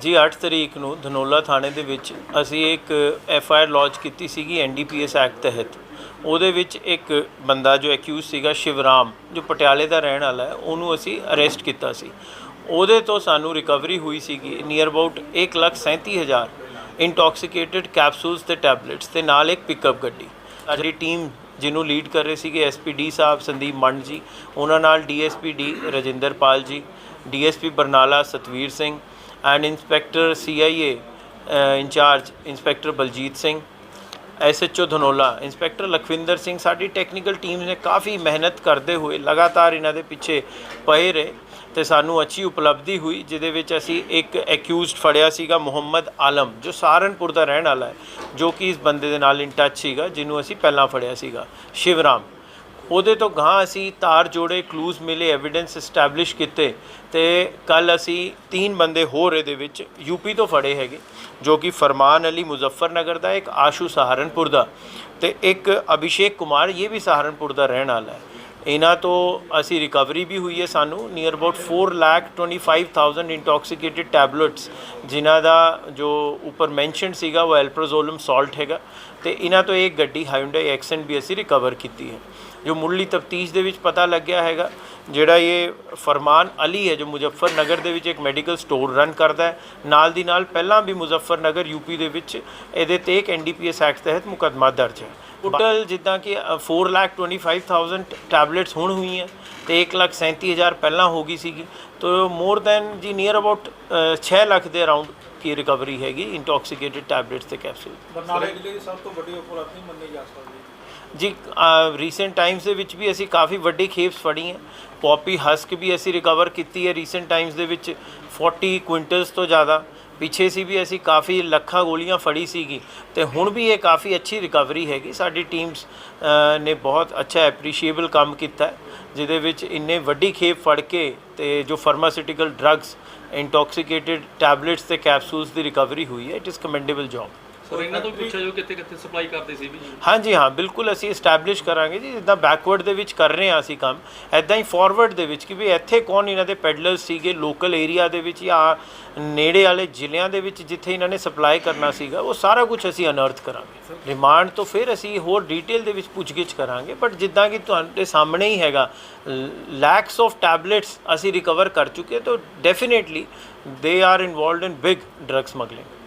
ਜੀ 8 ਤਰੀਕ ਨੂੰ ਧਨੋਲਾ ਥਾਣੇ ਦੇ ਵਿੱਚ ਅਸੀਂ ਇੱਕ ਐਫ ਆਈ ਆਰ ਲਾਂਚ ਕੀਤੀ ਸੀਗੀ N D P NDPS act ਤਹਿਤ। ਉਹਦੇ ਵਿੱਚ ਇੱਕ ਬੰਦਾ ਜੋ ਐਕਿਊਜ਼ ਸੀਗਾ ਸ਼ਿਵਰਾਮ ਜੋ ਪਟਿਆਲੇ ਦਾ ਰਹਿਣ ਵਾਲਾ ਹੈ ਉਹਨੂੰ ਅਸੀਂ ਅਰੈਸਟ ਕੀਤਾ ਸੀ। ਉਹਦੇ ਤੋਂ ਸਾਨੂੰ ਰਿਕਵਰੀ ਹੋਈ ਸੀਗੀ ਨੀਅਰ ਅਬਾਊਟ 137000 ਇੰਟੌਕਸੀਕੇਟਿਡ ਕੈਪਸੂਲਸ ਤੇ ਟੈਬਲੇਟਸ ਤੇ ਨਾਲ ਇੱਕ ਪਿਕਅਪ ਗੱਡੀ। ਸਾਡੀ ਟੀਮ ਜਿਹਨੂੰ ਲੀਡ ਕਰ ਰਹੇ ਸੀਗੇ ਐਸਪੀਡੀ ਸਾਹਿਬ, ਸੰਦੀਪ ਮੰਡ ਜੀ, ਉਹਨਾਂ ਨਾਲ DSP D Rajinder Pal ji DSP Barnala Satvir Singh and inspector CIA incharge inspector Baljit Singh SHO Dhanaula, inspector Lakhwinder Singh, ਸਾਡੀ ਟੈਕਨੀਕਲ ਟੀਮ ਨੇ ਕਾਫੀ ਮਿਹਨਤ ਕਰਦੇ ਹੋਏ ਲਗਾਤਾਰ ਇਹਨਾਂ ਦੇ ਪਿੱਛੇ ਪਏ ਰਹੇ ਤੇ ਸਾਨੂੰ ਅੱਛੀ ਉਪਲਬਧੀ ਹੋਈ, ਜਿਹਦੇ ਵਿੱਚ ਅਸੀਂ ਇੱਕ ਐਕਿਊਜ਼ਡ ਫੜਿਆ ਸੀਗਾ, ਮੁਹੰਮਦ ਆਲਮ, ਜੋ ਸਹਾਰਨਪੁਰ ਦਾ ਰਹਿਣ ਵਾਲਾ ਹੈ, ਜੋ ਕਿ ਇਸ ਬੰਦੇ ਦੇ ਨਾਲ ਇਨ ਟੱਚ ਸੀਗਾ, ਜਿਹਨੂੰ ਅਸੀਂ ਪਹਿਲਾਂ ਫੜਿਆ ਸੀਗਾ, ਸ਼ਿਵਰਾਮ। ਉਹਦੇ ਤੋਂ ਗਾਂ ਅਸੀਂ ਤਾਰ ਜੋੜੇ ਕਲੂਜ਼ ਮਿਲੇ ਐਵੀਡੈਂਸ ਐਸਟੈਬਲਿਸ਼ ਕੀਤੇ ਤੇ ਕੱਲ ਅਸੀਂ ਤਿੰਨ ਬੰਦੇ ਹੋਰ ਇਹਦੇ ਵਿੱਚ ਯੂਪੀ ਤੋਂ ਫੜੇ ਹੈਗੇ, ਜੋ ਕਿ ਫਰਮਾਨ ਅਲੀ ਮੁਜ਼ੱਫਰਨਗਰ ਦਾ, ਇੱਕ ਆਸ਼ੂ ਸਹਾਰਨਪੁਰ ਦਾ ਤੇ ਇੱਕ ਅਭਿਸ਼ੇਕ ਕੁਮਾਰ, ਇਹ ਵੀ ਸਹਾਰਨਪੁਰ ਦਾ ਰਹਿਣ ਵਾਲਾ ਹੈ। ਇਹਨਾਂ ਤੋਂ ਅਸੀਂ ਰਿਕਵਰੀ ਵੀ ਹੋਈ ਹੈ ਸਾਨੂੰ near about 4 lakh 25000 intoxicated tablets ਜਿਨ੍ਹਾਂ ਦਾ ਜੋ ਉੱਪਰ ਮੈਂਸ਼ਨ ਸੀਗਾ ਉਹ ਐਲਪ੍ਰੋਜ਼ੋਲਮ ਸਾਲਟ ਹੈਗਾ। ਤੇ ਇਹਨਾਂ ਤੋਂ ਇੱਕ ਗੱਡੀ ਹਾਇੰਡਾਈ ਐਕਸੈਂਟ ਵੀ ਅਸੀਂ ਰਿਕਵਰ ਕੀਤੀ ਹੈ। ਜੋ ਮੁੱਢਲੀ ਤਫਤੀਸ਼ ਦੇ ਵਿੱਚ ਪਤਾ ਲੱਗਿਆ ਹੈਗਾ, ਜਿਹੜਾ ਇਹ ਫਰਮਾਨ ਅਲੀ ਹੈ, ਜੋ ਮੁਜ਼ੱਫਰਨਗਰ ਦੇ ਵਿੱਚ ਇੱਕ ਮੈਡੀਕਲ ਸਟੋਰ ਰਨ ਕਰਦਾ ਹੈ। ਨਾਲ ਦੀ ਨਾਲ ਪਹਿਲਾਂ ਵੀ ਮੁਜ਼ੱਫਰਨਗਰ ਯੂਪੀ ਦੇ ਵਿੱਚ ਇਹਦੇ ਤੇ ਇੱਕ ਐਨਡੀਪੀਐਸ ਐਕਟ ਤਹਿਤ ਮੁਕੱਦਮਾ ਦਰਜ ਹੈ। ਟੋਟਲ ਜਿੱਦਾਂ ਕਿ 425000 ਟੈਬਲੇਟਸ ਹੁਣ ਹੋਈਆਂ ਤੇ 137000 ਪਹਿਲਾਂ ਹੋ ਗਈ ਸੀਗੀ। ਤੋ ਮੋਰ ਦੈਨ ਜੀ ਨੀਅਰ ਅਬਾਊਟ 6 ਲੱਖ ਦੇ ਅਰਾਊਂਡ ਕੀ ਰਿਕਵਰੀ ਹੈਗੀ ਇੰਟੌਕਸੀਕੇਟਿਡ ਟੈਬਲੇਟਸ ਤੇ ਕੈਪਸੂਲ ਬਰਨਾਲੇ ਜ਼ਿਲ੍ਹੇ ਦੀ ਸਭ ਤੋਂ ਵੱਡੀ ਉਪਲਬਧੀ ਮੰਨੀ ਜਾ ਸਕਦੀ ਹੈ। ਜੀ ਰੀਸੈਂਟ ਟਾਈਮਸ ਦੇ ਵਿੱਚ ਵੀ ਅਸੀਂ ਕਾਫੀ ਵੱਡੀ ਖੇਪਸ ਫੜੀ ਹੈ ਪੌਪੀ ਹਸਕ ਵੀ ਅਸੀਂ ਰਿਕਵਰ ਕੀਤੀ ਹੈ ਰੀਸੈਂਟ ਟਾਈਮਸ ਦੇ ਵਿੱਚ 40 ਕੁਇੰਟਲਸ ਤੋਂ ਜ਼ਿਆਦਾ। ਪਿੱਛੇ ਸੀ ਵੀ ਅਸੀਂ ਕਾਫੀ ਲੱਖਾਂ ਗੋਲੀਆਂ ਫੜੀ ਸੀਗੀ ਤੇ ਹੁਣ ਵੀ ਇਹ ਕਾਫੀ ਅੱਛੀ ਰਿਕਵਰੀ ਹੈਗੀ। ਸਾਡੀ ਟੀਮਸ ਨੇ ਬਹੁਤ ਅੱਛਾ ਐਪਰੀਸ਼ੀਏਬਲ ਕੰਮ ਕੀਤਾ ਜਿਹਦੇ ਵਿੱਚ ਇੰਨੇ ਵੱਡੀ ਖੇਪ ਫੜ ਕੇ ਤੇ ਜੋ ਫਾਰਮਾਸਿਊਟੀਕਲ ਡਰੱਗਸ ਇੰਟੌਕਸੀਕੇਟਿਡ ਟੈਬਲੇਟਸ ਤੇ ਕੈਪਸੂਲਸ ਦੀ ਰਿਕਵਰੀ ਹੋਈ ਹੈ it is commendable job sir ਇਹਨਾਂ ਤੋਂ ਵੀ ਪੁੱਛਿਆ ਜੋ ਕਿੱਥੇ ਕਿੱਥੇ ਸਪਲਾਈ ਕਰਦੇ ਸੀ ਵੀ। ਹਾਂਜੀ, ਹਾਂ, ਬਿਲਕੁਲ ਅਸੀਂ ਐਸਟੈਬਲਿਸ਼ ਕਰਾਂਗੇ ਜੀ, ਜਿੱਦਾਂ ਬੈਕਵਰਡ ਦੇ ਵਿੱਚ ਕਰ ਰਹੇ ਹਾਂ ਅਸੀਂ ਕੰਮ ਐਦਾਂ ਹੀ ਫਾਰਵਰਡ ਦੇ ਵਿੱਚ ਕਿ ਵੀ ਇੱਥੇ ਕੌਣ ਇਹਨਾਂ ਦੇ ਪੈਡਲਰਸ ਸੀਗੇ ਲੋਕਲ ਏਰੀਆ ਦੇ ਵਿੱਚ ਜਾਂ ਨੇੜੇ ਵਾਲੇ ਜ਼ਿਲ੍ਹਿਆਂ ਦੇ ਵਿੱਚ ਜਿੱਥੇ ਇਹਨਾਂ ਨੇ ਸਪਲਾਈ ਕਰਨਾ ਸੀਗਾ, ਉਹ ਸਾਰਾ ਕੁਝ ਅਸੀਂ ਅਨਰਥ ਕਰਾਂਗੇ। ਰਿਮਾਂਡ ਤੋਂ ਫਿਰ ਅਸੀਂ ਹੋਰ ਡੀਟੇਲ ਦੇ ਵਿੱਚ ਪੁੱਛਗਿੱਛ ਕਰਾਂਗੇ ਬਟ ਜਿੱਦਾਂ ਕਿ ਤੁਹਾਡੇ ਸਾਹਮਣੇ ਹੀ ਹੈਗਾ ਲੈਕਸ ਆਫ ਟੈਬਲੇਟਸ ਅਸੀਂ ਰਿਕਵਰ ਕਰ ਚੁੱਕੇ ਤਾਂ definitely they are involved in big drug smuggling